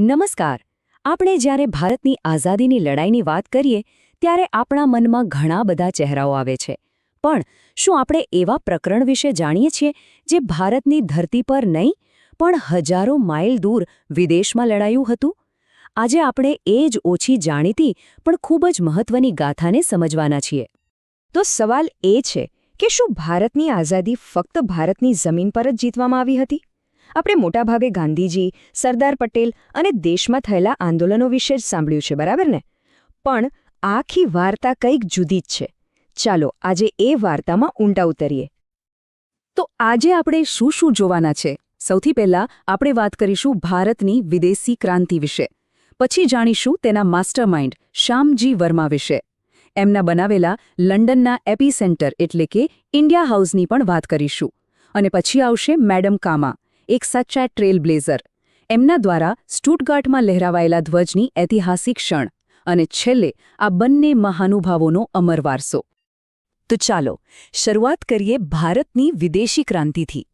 નમસ્કાર. આપણે જ્યારે ભારતની આઝાદીની લડાઈની વાત કરીએ, ત્યારે આપણા મનમાં ઘણા બધા ચહેરાઓ આવે છે. પણ શું આપણે એવા પ્રકરણ વિશે જાણીએ છીએ, જે ભારતની ધરતી પર નહીં, પણ હજારો માઇલ દૂર વિદેશમાં લડાયું હતું? આજે આપણે એ જ ઓછી જાણીતી, પણ ખૂબ જ મહત્વની ગાથાને સમજવાના છીએ. તો સવાલ એ છે કે શું ભારતની આઝાદી ફક્ત ભારતની જમીન પર જ જીતવામાં આવી હતી? આપણે મોટાભાગે ગાંધીજી, સરદાર પટેલ અને દેશમાં થયેલા આંદોલનો વિશે જ સાંભળ્યું છે, બરાબર ને? પણ આખી વાર્તા કંઈક જુદી જ છે. ચાલો, આજે એ વાર્તામાં ઊંડા ઉતરીએ. તો આજે આપણે શું શું જોવાના છે? સૌથી પહેલા આપણે વાત કરીશું ભારતની વિદેશી ક્રાંતિ વિશે. પછી જાણીશું તેના માસ્ટરમાઇન્ડ શ્યામજી વર્મા વિશે. એમના બનાવેલા લંડનના એપીસેન્ટર એટલે કે ઇન્ડિયા હાઉસની પણ વાત કરીશું. અને પછી આવશે મેડમ કામા. એક સાચા ટ્રેલ બ્લેઝર એમના દ્વારા સ્ટુટગાર્ટમાં લહેરાવાયેલા ધ્વજની ઐતિહાસિક ક્ષણ અને છેલ્લે આ બંને મહાનુભાવોનો અમર વારસો. તો ચાલો, શરૂઆત કરીએ ભારતની વિદેશી ક્રાંતિથી.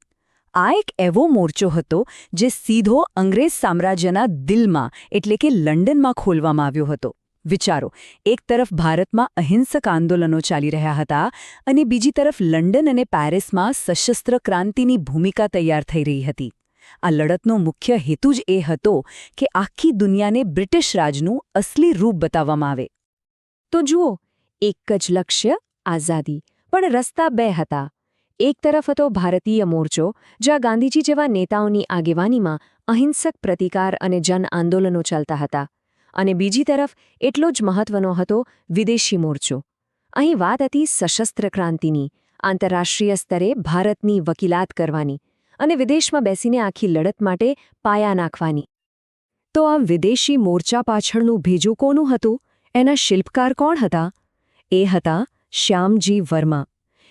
આ એક એવો મોરચો હતો જે સીધો અંગ્રેજ સામ્રાજ્યના દિલમાં એટલે કે લંડનમાં ખોલવામાં આવ્યો હતો. વિચારો. એક તરફ ભારતમાં અહિંસક આંદોલનો ચાલી રહ્યા હતા અને બીજી તરફ લંડન અને પેરિસમાં સશસ્ત્ર ક્રાંતિની ભૂમિકા તૈયાર થઈ રહી હતી. આ લડતનો મુખ્ય હેતુ જ એ હતો કે આખી દુનિયાને બ્રિટિશ રાજનું અસલી રૂપ બતાવવામાં આવે. તો જુઓ, એક જ લક્ષ્ય, આઝાદી. પણ રસ્તા બે હતા. એક તરફ હતો ભારતીય મોરચો, જ્યાં ગાંધીજી જેવા નેતાઓની આગેવાનીમાં અહિંસક પ્રતિકાર અને જન આંદોલનો ચાલતા હતા. અને બીજી તરફ, એટલો જ મહત્વનો હતો વિદેશી મોરચો. અહીં વાત હતી સશસ્ત્ર ક્રાંતિની, આંતરરાષ્ટ્રીય સ્તરે ભારતની વકીલાત કરવાની અને વિદેશમાં બેસીને આખી લડત માટે પાયા નાખવાની. તો આ વિદેશી મોરચા પાછળનું ભેજું કોનું હતું? એના શિલ્પકાર કોણ હતા? એ હતા શ્યામજી વર્મા.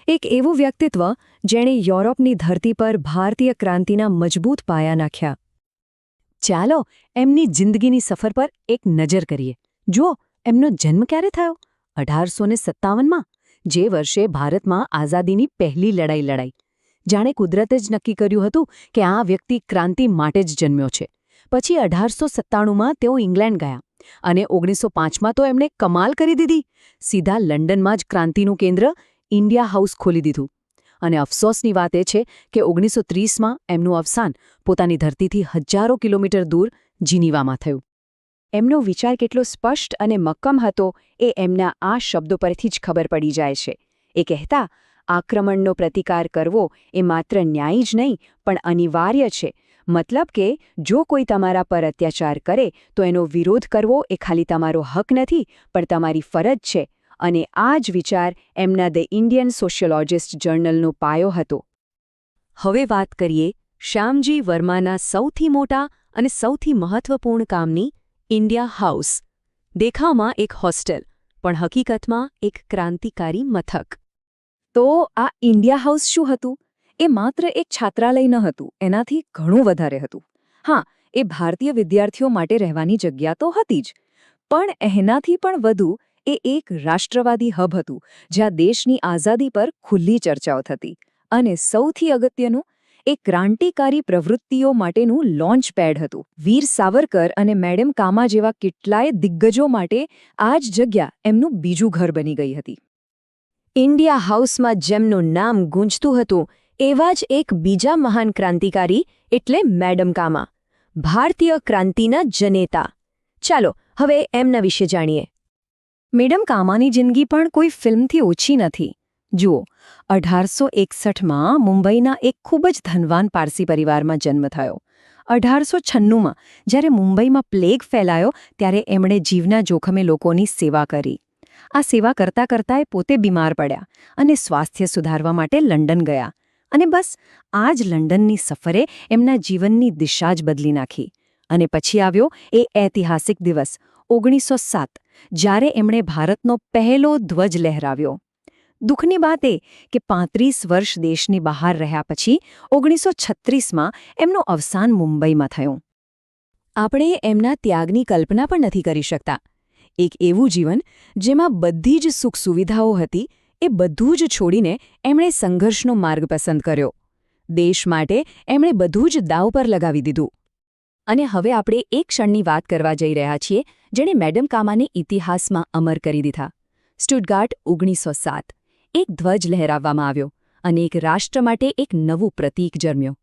એક એવું વ્યક્તિત્વ જેણે યુરોપની ધરતી પર ભારતીય ક્રાંતિના મજબૂત પાયા નાખ્યા. ચાલો એમની જિંદગીની સફર પર એક નજર કરીએ. જુઓ, એમનો જન્મ ક્યારે થયો? અઢારસો ને સત્તાવનમાં, જે વર્ષે ભારતમાં આઝાદીની પહેલી લડાઈ લડાઈ. જાણે કુદરતે જ નક્કી કર્યું હતું કે આ વ્યક્તિ ક્રાંતિ માટે જ જન્મ્યો છે. પછી અઢારસો સત્તાણુંમાં તેઓ ઇંગ્લેન્ડ ગયા અને ઓગણીસો પાંચમાં તો એમણે કમાલ કરી દીધી. સીધા લંડનમાં જ ક્રાંતિનું કેન્દ્ર ઇન્ડિયા હાઉસ ખોલી દીધું. અને અફસોસની વાત એ છે કે ઓગણીસો ત્રીસમાં એમનું અવસાન પોતાની ધરતીથી હજારો કિલોમીટર દૂર જીનીવામાં થયું. એમનો વિચાર કેટલો સ્પષ્ટ અને મક્કમ હતો એ એમના આ શબ્દો પરથી જ ખબર પડી જાય છે. એ કહેતા, આક્રમણનો પ્રતિકાર કરવો એ માત્ર ન્યાયી જ નહીં, પણ અનિવાર્ય છે. મતલબ કે, જો કોઈ તમારા પર અત્યાચાર કરે, તો એનો વિરોધ કરવો એ ખાલી તમારો હક નથી, પણ તમારી ફરજ છે. અને આ જ વિચાર એમના ધ ઇન્ડિયન સોશિયોલોજિસ્ટ જર્નલનો પાયો હતો. હવે વાત કરીએ શ્યામજી વર્માના સૌથી મોટા અને સૌથી મહત્વપૂર્ણ કામની ઇન્ડિયા હાઉસ દેખાવમાં એક હોસ્ટેલ, પણ હકીકતમાં એક ક્રાંતિકારી મથક. તો આ ઇન્ડિયા હાઉસ શું હતું? એ માત્ર એક છાત્રાલય ન હતું, એનાથી ઘણું વધારે હતું. હા, એ ભારતીય વિદ્યાર્થીઓ માટે રહેવાની જગ્યા તો હતી જ, પણ એનાથી પણ વધુ એ એક રાષ્ટ્રવાદી હબ હતું, જ્યાં દેશની આઝાદી પર ખુલ્લી ચર્ચાઓ થતી. અને સૌથી અગત્યનું, એ ક્રાંતિકારી પ્રવૃત્તિઓ માટેનું લોન્ચ પેડ હતું. વીર સાવરકર અને મેડમ કામા જેવા કેટલાય દિગ્ગજો માટે આ જ જગ્યા એમનું બીજું ઘર બની ગઈ હતી. ઇન્ડિયા હાઉસમાં જેમનું નામ ગુંજતું હતું, એવા જ એક બીજા મહાન ક્રાંતિકારી એટલે મેડમ કામા. ભારતીય ક્રાંતિના જનેતા. ચાલો, હવે એમના વિશે જાણીએ. મેડમ, કામાની જિંદગી પણ કોઈ ફિલ્મથી ઓછી નથી. જુઓ, અઢારસો એકસઠમાં મુંબઈના એક ખૂબ જ ધનવાન પારસી પરિવારમાં જન્મ થયો. અઢારસો છન્નુંમાં, જ્યારે મુંબઈમાં પ્લેગ ફેલાયો, ત્યારે એમણે જીવના જોખમે લોકોની સેવા કરી. આ સેવા કરતા કરતા એ પોતે બીમાર પડ્યા અને સ્વાસ્થ્ય સુધારવા માટે લંડન ગયા. અને બસ, આ જ લંડનની સફરે એમના જીવનની દિશા જ બદલી નાખી. અને પછી આવ્યો એ ઐતિહાસિક દિવસ, ઓગણીસો સાત. જ્યારે એમણે ભારતનો પહેલો ધ્વજ લહેરાવ્યો. દુઃખની વાત એ કે પાંત્રીસ વર્ષ દેશની બહાર રહ્યા પછી ઓગણીસો છત્રીસમાં એમનું અવસાન મુંબઈમાં થયું. આપણે એમના ત્યાગની કલ્પના પણ નથી કરી શકતા. એક એવું જીવન જેમાં બધી જ સુખ સુવિધાઓ હતી એ બધું જ છોડીને એમણે સંઘર્ષનો માર્ગ પસંદ કર્યો. દેશ માટે એમણે બધું જ દાવ પર લગાવી દીધું. અને હવે આપણે એક ક્ષણની વાત કરવા જઈ રહ્યા છીએ જેણે મેડમ કામાને ઇતિહાસમાં અમર કરી દીધા. સ્ટુટગાર્ટ ઓગણીસો સાત. એક ધ્વજ લહેરાવવામાં આવ્યો અને એક રાષ્ટ્ર માટે એક નવું પ્રતીક જન્મ્યો.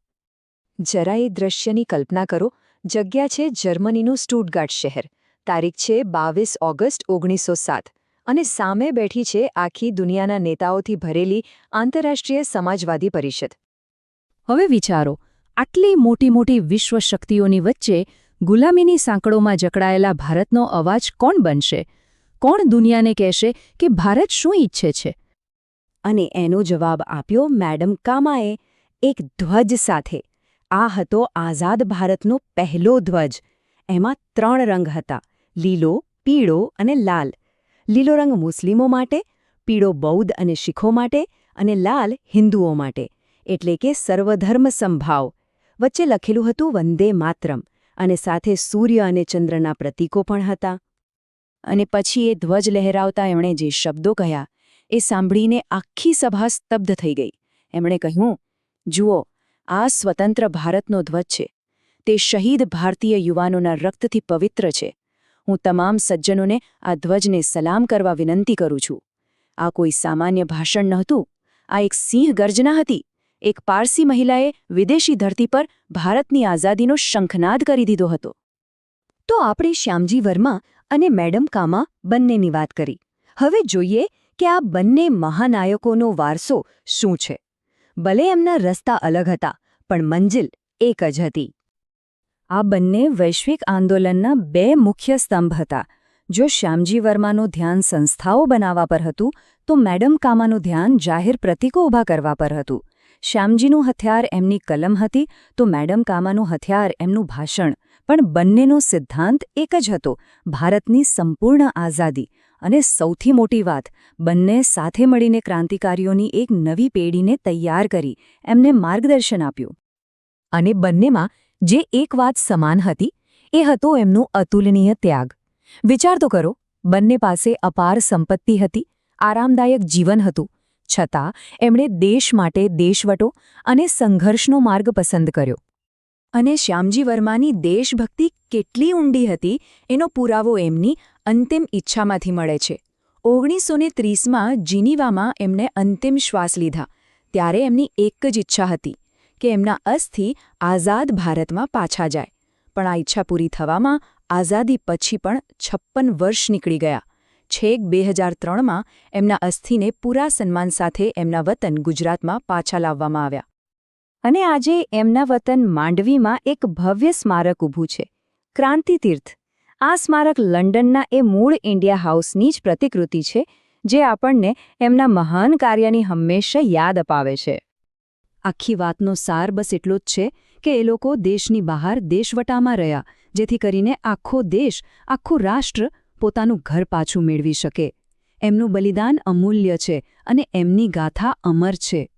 જરા એ દ્રશ્યની કલ્પના કરો, જગ્યા છે જર્મનીનું સ્ટુટગાર્ટ શહેર. તારીખ છે બાવીસ ઓગસ્ટ ઓગણીસો સાત અને સામે બેઠી છે આખી દુનિયાના નેતાઓથી ભરેલી આંતરરાષ્ટ્રીય સમાજવાદી પરિષદ. હવે વિચારો આટલી મોટી મોટી વિશ્વ શક્તિઓની વચ્ચે ગુલામીની સાંકળોમાં જકડાયેલા ભારતનો અવાજ કોણ બનશે? કોણ દુનિયાને કહેશે કે ભારત શું ઈચ્છે છે? અને એનો જવાબ આપ્યો મેડમ કામાએ એક ધ્વજ સાથે. આ હતો આઝાદ ભારતનો પહેલો ધ્વજ. એમાં ત્રણ રંગ હતા. લીલો, પીળો અને લાલ. લીલો રંગ મુસ્લિમો માટે, પીળો બૌદ્ધ અને શીખો માટે અને લાલ હિન્દુઓ માટે. એટલે કે સર્વધર્મ સંભાવ. વચ્ચે લખેલું હતું વંદે માતરમ અને સાથે સૂર્ય અને ચંદ્રના પ્રતીકો પણ હતા. અને પછી એ ધ્વજ લહેરાવતા એમણે જે શબ્દો કહ્યા એ સાંભળીને આખી સભા સ્તબ્ધ થઈ ગઈ. એમણે કહ્યું, જુઓ, આ સ્વતંત્ર ભારતનો ધ્વજ છે. તે શહીદ ભારતીય યુવાનોના રક્તથી પવિત્ર છે. હું તમામ સજ્જનોને આ ધ્વજને સલામ કરવા વિનંતી કરું છું. આ કોઈ સામાન્ય ભાષણ નહોતું. આ એક સિંહ ગર્જના હતી. એક પારસી મહિલાએ વિદેશી ધરતી પર ભારતની આઝાદીનો શંખનાદ કરી દીધો હતો. તો આપણે શ્યામજી વર્મા અને મેડમ કામા બંનેની વાત કરી. હવે જોઈએ કે આ બંને મહાનાયકોનો વારસો શું છે. ભલે એમના રસ્તા અલગ હતા, પણ મંજિલ એક જ હતી. આ બંને વૈશ્વિક આંદોલનના બે મુખ્ય સ્તંભ હતા. જો શ્યામજી વર્માનું ધ્યાન સંસ્થાઓ બનાવવા પર હતું, તો મેડમ કામાનું ધ્યાન જાહેર પ્રતીકો ઊભા કરવા પર હતું. શ્યામજીનું હથિયાર એમની કલમ હતી તો મેડમ કામાનું હથિયાર એમનું ભાષણ. પણ બંનેનો સિદ્ધાંત એક જ હતો, ભારતની સંપૂર્ણ આઝાદી. અને સૌથી મોટી વાત, બંને સાથે મળીને ક્રાંતિકારીઓની એક નવી પેઢીને તૈયાર કરી, એમને માર્ગદર્શન આપ્યું. અને બંનેમાં જે એક વાત સમાન હતી, એ હતો એમનો અતુલનીય ત્યાગ. વિચાર તો કરો, બંને પાસે અપાર સંપત્તિ હતી, આરામદાયક જીવન હતું છતાં, એમણે દેશ માટે દેશવટો અને સંઘર્ષનો માર્ગ પસંદ કર્યો. અને શ્યામજી વર્માની દેશભક્તિ કેટલી ઊંડી હતી, એનો પુરાવો એમની અંતિમ ઈચ્છામાંથી મળે છે. ઓગણીસો ને ત્રીસમાં જીનીવામાં એમણે અંતિમ શ્વાસ લીધા, ત્યારે એમની એક જ ઈચ્છા હતી કે એમના અસ્થિ આઝાદ ભારતમાં પાછા જાય. પણ આ ઈચ્છા પૂરી થવામાં આઝાદી પછી પણ છપ્પન વર્ષ નીકળી ગયા. છેક બે હજાર ત્રણમાં એમના અસ્થિને પૂરા સન્માન સાથે એમના વતન ગુજરાતમાં પાછા લાવવામાં આવ્યા. અને આજે એમના વતન માંડવીમાં એક ભવ્ય સ્મારક ઊભું છે. ક્રાંતિતીર્થ આ સ્મારક લંડનના એ મૂળ ઇન્ડિયા હાઉસની જ પ્રતિકૃતિ છે, જે આપણને એમના મહાન કાર્યની હંમેશા યાદ અપાવે છે. આખી વાતનો સાર બસ એટલો જ છે કે એ લોકો દેશની બહાર દેશવટામાં રહ્યા, જેથી કરીને આખો દેશ, આખું રાષ્ટ્ર પોતાનું ઘર પાછું મેળવી શકે. એમનું બલિદાન અમૂલ્ય છે અને એમની ગાથા અમર છે.